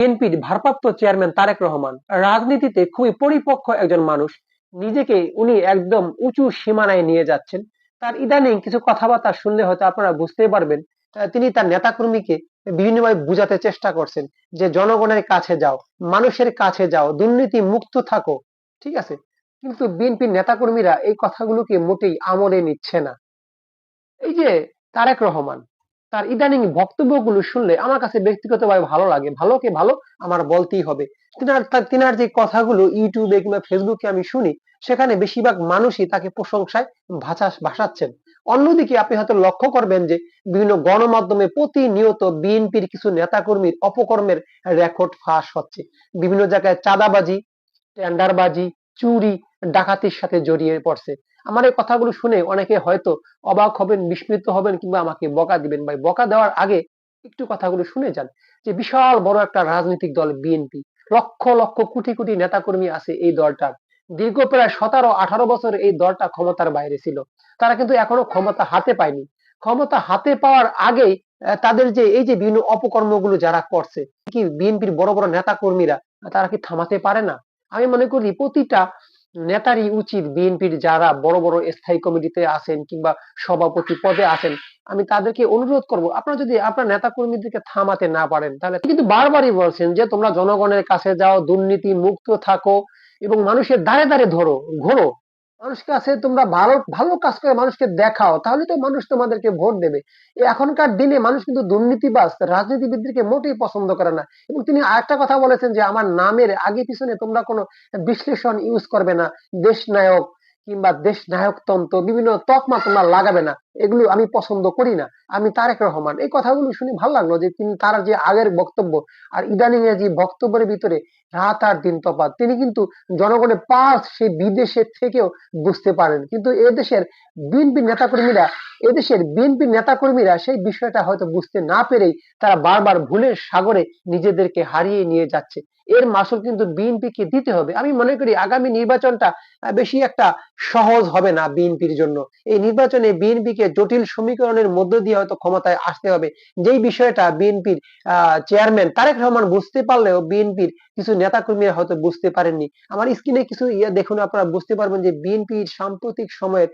বিএনপির ভারপ্রাপ্ত চেয়ারম্যান তারেক রহমান রাজনীতিতে খুবই পরিপক্ক একজন মানুষ। নিজেকে উনি একদম উঁচু সীমানায় নিয়ে যাচ্ছেন। তার ইদানিং কিছু কথাবার্তা শুনলে হয়তো আপনারা বুঝতে পারবেন তিনি তার নেতাকর্মীকে বিভিন্নভাবে বুঝাতে চেষ্টা করছেন যে, জনগণের কাছে যাও, মানুষের কাছে যাও, দুর্নীতি মুক্ত থাকো। ঠিক আছে? কিন্তু বিএনপির নেতাকর্মীরা এই কথাগুলোকে মোটেই আমলে নিচ্ছে না। এই যে তারেক রহমান তার ইদানিং বক্তব্যগুলো শুনলে আমার কাছে ব্যক্তিগতভাবে ভালো লাগে। ভালোকে ভালো, আমার বলতেই হবে। তিনার তিনার যে কথাগুলো ইউটিউবে কিংবা ফেসবুকে আমি শুনি, সেখানে বেশিরভাগ মানুষই তাকে প্রশংসায় ভাষা ভাসাচ্ছেন অন্যদিকে আপনি হয়তো লক্ষ্য করবেন যে বিভিন্ন গণমাধ্যমে প্রতিনিয়ত বিএনপির কিছু নেতাকর্মীর অপকর্মের রেকর্ড ফাঁস হচ্ছে। বিভিন্ন জায়গায় চাঁদাবাজি, টেন্ডারবাজি, চুরি ডাকাতির সাথে জড়িয়ে পড়ছে। আমার এই কথাগুলো শুনে অনেকে হয়তো অবাক হবেন, বিস্মিত হবেন কিংবা আমাকে বকা দিবেন। ভাই, বকা দেওয়ার আগে একটু কথাগুলো শুনে যান যে, বিশাল বড় একটা রাজনৈতিক দল, বিএনপি। লক্ষ লক্ষ, কোটি কোটি নেতাকর্মী আছে এই দলটার দীর্ঘ প্রায় সতেরো, আঠারো বছর এই দলটা ক্ষমতার বাইরে ছিল। তারা কিন্তু এখনও ক্ষমতা হাতে পায়নি। ক্ষমতা হাতে পাওয়ার আগেই তাদের যে, এই যে বিভিন্ন অপকর্মগুলো যারা করছে, কি বিএনপির বড় বড় নেতা কর্মীরা তারা কি থামাতে পারে না? আমি মনে করি প্রতিটা নেতারই উচিত বিএনপির যারা বড় বড় স্থায়ী কমিটিতে আছেন কিংবা সভাপতি পদে আছেন, আমি তাদেরকে অনুরোধ করব, আপনারা যদি আপনার নেতা কর্মীদেরকে থামাতে না পারেন, তাহলে কিন্তু বারবারই বলছেন যে তোমরা জনগণের কাছে যাও, দুর্নীতি মুক্ত থাকো এবং মানুষের দ্বারে দ্বারে ধরো, ঘোরো। মানুষের কাছে তোমরা ভালো ভালো কাজ করে মানুষকে দেখাও, তাহলে তো মানুষ তোমাদেরকে ভোট দেবে। এখনকার দিনে মানুষ কিন্তু দুর্নীতিবাস রাজনীতিবিদদেরকে মোটেই পছন্দ করে না। এবং তিনি আরেকটা কথা বলেছেন যে, আমার নামের আগে পিছনে তোমরা কোনো বিশ্লেষণ ইউজ করবে না দেশ নায়ক কিংবা দেশ নায়কতন্ত্র বিভিন্ন তকমা তোমরা লাগাবে না। এগুলো আমি পছন্দ করি না। আমি তারেক রহমান। এই কথাগুলো শুনে ভালো লাগল যে তিনি তার যে আগের বক্তব্য আর ইদানিং যে বক্তব্যের ভিতরে রাত আর দিন তফাৎ, তিনি কিন্তু জনগণের পাস সেই বিদেশের থেকেও বুঝতে পারেন। কিন্তু এদেশের বিএনপি নেতাকর্মীরা, এদেশের বিএনপি নেতাকর্মীরা সেই বিষয়টা হয়তো বুঝতে না পেরেই তারা বারবার ভুলের সাগরে নিজেদেরকে হারিয়ে নিয়ে যাচ্ছে। এর মাসুল কিন্তু বিএনপিকে দিতে হবে। আমি মনে করি আগামী নির্বাচনটা বেশি একটা সহজ হবে না বিএনপির জন্য। এই নির্বাচনে বিএনপিকে জটিল সমীকরণের মধ্য দিয়ে হয়তো ক্ষমতায় আসতে হবে। যেই বিষয়টা বিএনপির চেয়ারম্যান তারেক রহমান বুঝতে পারলেও বিএনপির কিছু নেতাকর্মীরা হয়তো বুঝতে পারেননি। আমার স্ক্রিনে কিছু ইয়ে দেখুন, আপনারা বুঝতে পারবেন যে বিএনপির সাম্প্রতিক সময়ের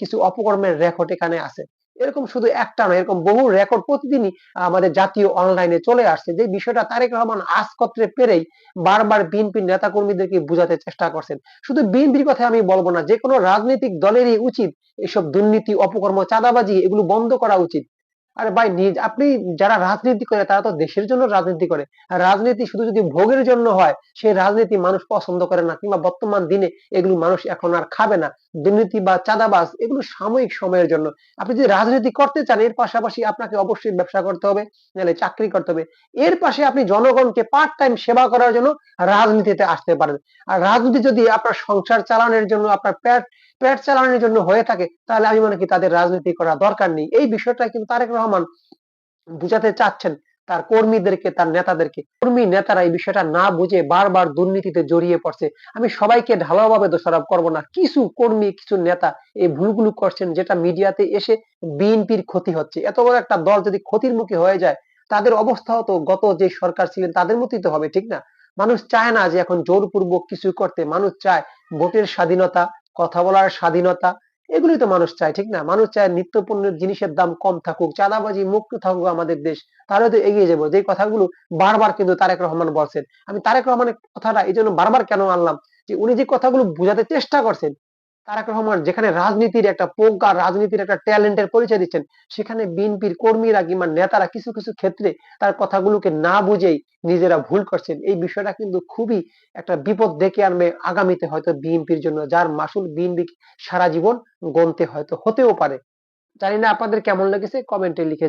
কিছু অপকর্মের রেকর্ড এখানে আছে। এরকম শুধু একটা নয়, এরকম বহু রেকর্ড প্রতিদিনই আমাদের জাতীয় অনলাইনে চলে আসছে। যে বিষয়টা তারেক রহমান আজ করতে পেরেই বারবার বিএনপির নেতা কর্মীদেরকে বুঝাতে চেষ্টা করছেন। শুধু বিএনপির কথা আমি বলব না, যে কোনো রাজনৈতিক দলেরই উচিত এসব দুর্নীতি, অপকর্ম, চাঁদাবাজি এগুলো বন্ধ করা উচিত। আরে ভাই, নিজ আপনি যারা রাজনীতি করে, তারা তো দেশের জন্য রাজনীতি করে। রাজনীতি শুধু যদি ভোগের জন্য হয় সেই রাজনীতি মানুষ পছন্দ করে না, কিংবা বর্তমান দিনে এগুলো মানুষ এখন আর খাবে না। দুর্নীতি বা চাঁদাবাজ এগুলো সাময়িক সময়ের জন্য। আপনি যদি রাজনীতি করতে চান, এর পাশাপাশি আপনাকে অবশ্যই ব্যবসা করতে হবে, নাহলে চাকরি করতে হবে। এর পাশে আপনি জনগণকে পার্ট টাইম সেবা করার জন্য রাজনীতিতে আসতে পারেন। আর রাজনীতি যদি আপনার সংসার চালানোর জন্য, আপনার পেট পেট চালানোর জন্য হয়ে থাকে, তাহলে আমি মনে করি তাদের রাজনীতি করা দরকার নেই। এই বিষয়টা কিন্তু তারেক রহমান বুঝাতে চাচ্ছেন। তার কর্মীদেরকে, তার নেতাদেরকে। কর্মী নেতারা এই বিষয়টা না বুঝে বারবার দুর্নীতিতে জড়িয়ে পড়ছে। আমি সবাইকে ঢালাওভাবে দোষারোপ করব না। কিছু কর্মী, কিছু নেতা এই ভুলগুলো করছেন যেটা মিডিয়াতে এসে বিএনপির ক্ষতি হচ্ছে। এত বড় একটা দল যদি ক্ষতির মুখে হয়ে যায়, তাদের অবস্থাও তো গত যে সরকার ছিলেন তাদের মতোই তো হবে, ঠিক না? মানুষ চায় না যে এখন জোরপূর্বক কিছু করতে। মানুষ চায় ভোটের স্বাধীনতা, কথা বলার স্বাধীনতা এগুলোই তো মানুষ চায়, ঠিক না? মানুষ চায় নিত্য পণ্যের জিনিসের দাম কম থাকুক, চাঁদাবাজি, মুক্ত থাকুক আমাদের দেশ, তাহলে তো এগিয়ে যাব। যে কথাগুলো বারবার কিন্তু তারেক রহমান বলছেন। আমি তারেক রহমানের কথাটা এই জন্য বারবার কেন আনলাম? যে উনি যে কথাগুলো বোঝাতে চেষ্টা করছেন তারেক রহমান যেখানে রাজনীতির একটা প্রজ্ঞা রাজনীতির একটা ট্যালেন্টের পরিচয় দিচ্ছেন, সেখানে বিএনপির কর্মীরা কিংবা নেতারা কিছু কিছু ক্ষেত্রে তার কথাগুলোকে না বুঝেই নিজেরা ভুল করছেন। এই বিষয়টা কিন্তু খুবই একটা বিপদ ডেকে আনবে আগামীতে হয়তো বিএনপির জন্য, যার মাসুল বিএনপি সারা জীবন গণতে হয়তো হতেও পারে। জানি না আপনাদের কেমন লেগেছে, কমেন্টে লিখে